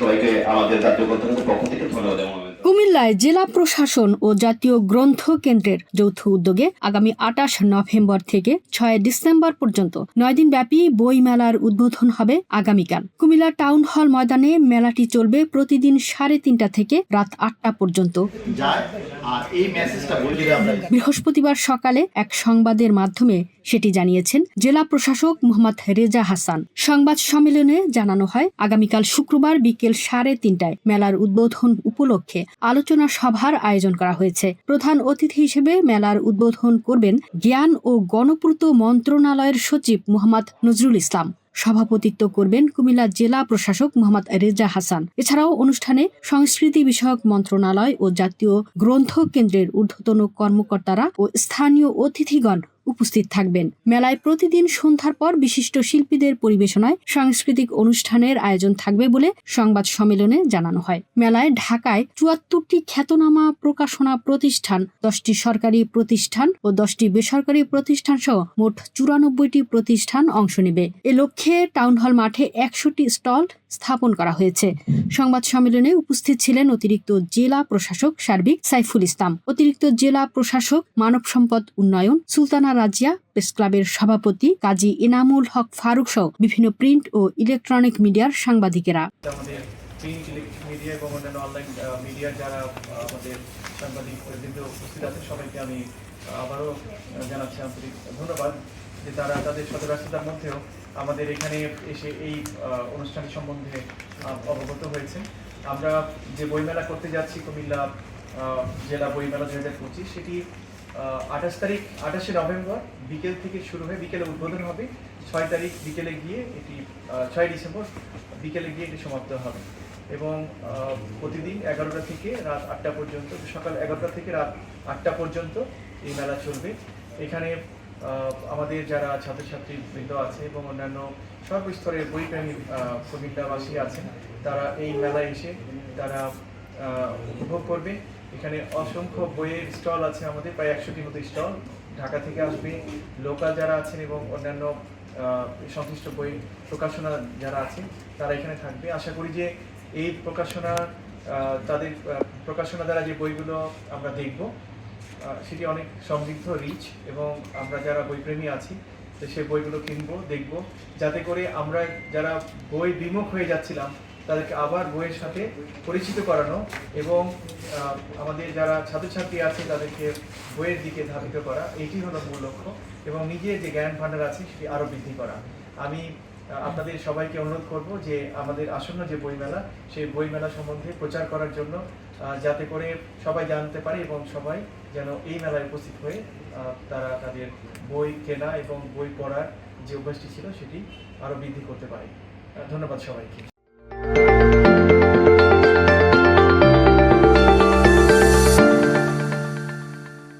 সবাইকে আমাদের জাতীয় গ্রন্থাগারের পক্ষ থেকে ধন্যবাদ। কুমিল্লায় জেলা প্রশাসন ও জাতীয় গ্রন্থ কেন্দ্রের যৌথ উদ্যোগে আগামী আটাশ নভেম্বর থেকে ছয় ডিসেম্বর পর্যন্ত নয় দিন ব্যাপী বই মেলার উদ্বোধন হবে আগামীকাল। কুমিল্লা টাউন হল ময়দানে মেলাটি চলবে প্রতিদিন সাড়ে তিনটা থেকে রাত আটটা পর্যন্ত। বৃহস্পতিবার সকালে এক সংবাদের মাধ্যমে সেটি জানিয়েছেন জেলা প্রশাসক মোহাম্মদ রেজা হাসান। সংবাদ সম্মেলনে জানানো হয় আগামীকাল শুক্রবার বিকেল সাড়ে তিনটায় মেলার উদ্বোধন উপলক্ষে আলোচনা সভার আয়োজন করা হয়েছে। প্রধান অতিথি হিসেবে মেলার উদ্বোধন করবেন জ্ঞান ও গণপূর্ত মন্ত্রণালয়ের সচিব মোহাম্মদ নজরুল ইসলাম। সভাপতিত্ব করবেন কুমিল্লা জেলা প্রশাসক মোহাম্মদ রেজা হাসান। এছাড়াও অনুষ্ঠানে সংস্কৃতি বিষয়ক মন্ত্রণালয় ও জাতীয় গ্রন্থ কেন্দ্রের ঊর্ধ্বতন কর্মকর্তারা ও স্থানীয় অতিথিগণ উপস্থিত থাকবেন। মেলায় প্রতিদিন সন্ধ্যার পর বিশিষ্ট শিল্পীদের পরিবেশনায় সাংস্কৃতিক অনুষ্ঠানের আয়োজন থাকবে বলে সংবাদ সম্মেলনে জানানো হয়। মেলায় ঢাকায় চুয়াত্তরটি খ্যাতনামা প্রকাশনা প্রতিষ্ঠান, দশটি সরকারি প্রতিষ্ঠান ও দশটি বেসরকারি প্রতিষ্ঠান সহ মোট চুরানব্বইটি প্রতিষ্ঠান অংশ নেবে। এ লক্ষ্যে টাউন হল মাঠে একশোটি স্টল স্থাপন করা হয়েছে। সংবাদ সম্মেলনে উপস্থিত ছিলেন অতিরিক্ত জেলা প্রশাসক সার্বিক সাইফুল ইসলাম, অতিরিক্ত জেলা প্রশাসক মানব সম্পদ উন্নয়ন সুলতানা রাজিয়া, প্রেস ক্লাবের সভাপতি কাজী ইনামুল হক ফারুক সহ বিভিন্ন প্রিন্ট ও ইলেকট্রনিক মিডিয়ার সাংবাদিকেরা। প্রিন্ট মিডিয়া অনলাইন মিডিয়ার যারা আমাদের সাংবাদিক উপস্থিত আছে সবাইকে আমি আবারও জানাচ্ছি আন্তরিক ধন্যবাদ যে তারা তাদের শত মধ্যেও আমাদের এখানে এসে এই অনুষ্ঠান সম্বন্ধে অবগত হয়েছে আমরা যে বইমেলা করতে যাচ্ছি কুমিল্লা জেলা বইমেলা দু হাজার পঁচিশ, সেটি আঠাশ তারিখ, আঠাশে নভেম্বর বিকেল থেকে শুরু হয়ে বিকেলে উদ্বোধন হবে। ছয় তারিখ বিকেলে গিয়ে এটি ছয় ডিসেম্বর বিকেলে গিয়ে এটি সমাপ্ত হবে। এবং প্রতিদিন এগারোটা থেকে রাত আটটা পর্যন্ত, সকাল এগারোটা থেকে রাত আটটা পর্যন্ত এই মেলা চলবে। এখানে আমাদের যারা ছাত্রছাত্রী বৃন্দ আছে এবং অন্যান্য সর্বস্তরের বইপ্রেমী কুমিল্লাবাসী আছেন, তারা এই মেলায় এসে তারা উপভোগ করবে। এখানে অসংখ্য বইয়ের স্টল আছে আমাদের, প্রায় একশোটির মতো স্টল। ঢাকা থেকে আসবে লোকাল যারা আছেন এবং অন্যান্য সংশ্লিষ্ট বই প্রকাশনা যারা আছেন, তারা এখানে থাকবে। আশা করি যে এই প্রকাশনা তাদের প্রকাশনা দ্বারা যে বইগুলো আমরা দেখব সেটি অনেক সমৃদ্ধ রিচ এবং আমরা যারা বইপ্রেমী আছি সেই বইগুলো কিনবো, দেখব। যাতে করে আমরা যারা বই বিমুখ হয়ে যাচ্ছিলাম তাদেরকে আবার বইয়ের সাথে পরিচিত করানো এবং আমাদের যারা ছাত্রছাত্রী আছে তাদেরকে বইয়ের দিকে ধাবিত করা, এটি হলো মূল লক্ষ্য এবং নিজের যে জ্ঞান ভাণ্ডার আছে সেটি আরও বৃদ্ধি করা। আমি আপনাদের সবাইকে অনুরোধ করব যে আমাদের আসন্ন যে বইমেলা, সেই বইমেলা সম্বন্ধে প্রচার করার জন্য যাতে করে সবাই জানতে পারে এবং সবাই যেন এই মেলায় উপস্থিত হয়ে তারা তাদের বই কেনা এবং বই পড়ার যে অভ্যাসটি ছিল সেটি আরও বৃদ্ধি করতে পারে। ধন্যবাদ সবাইকে।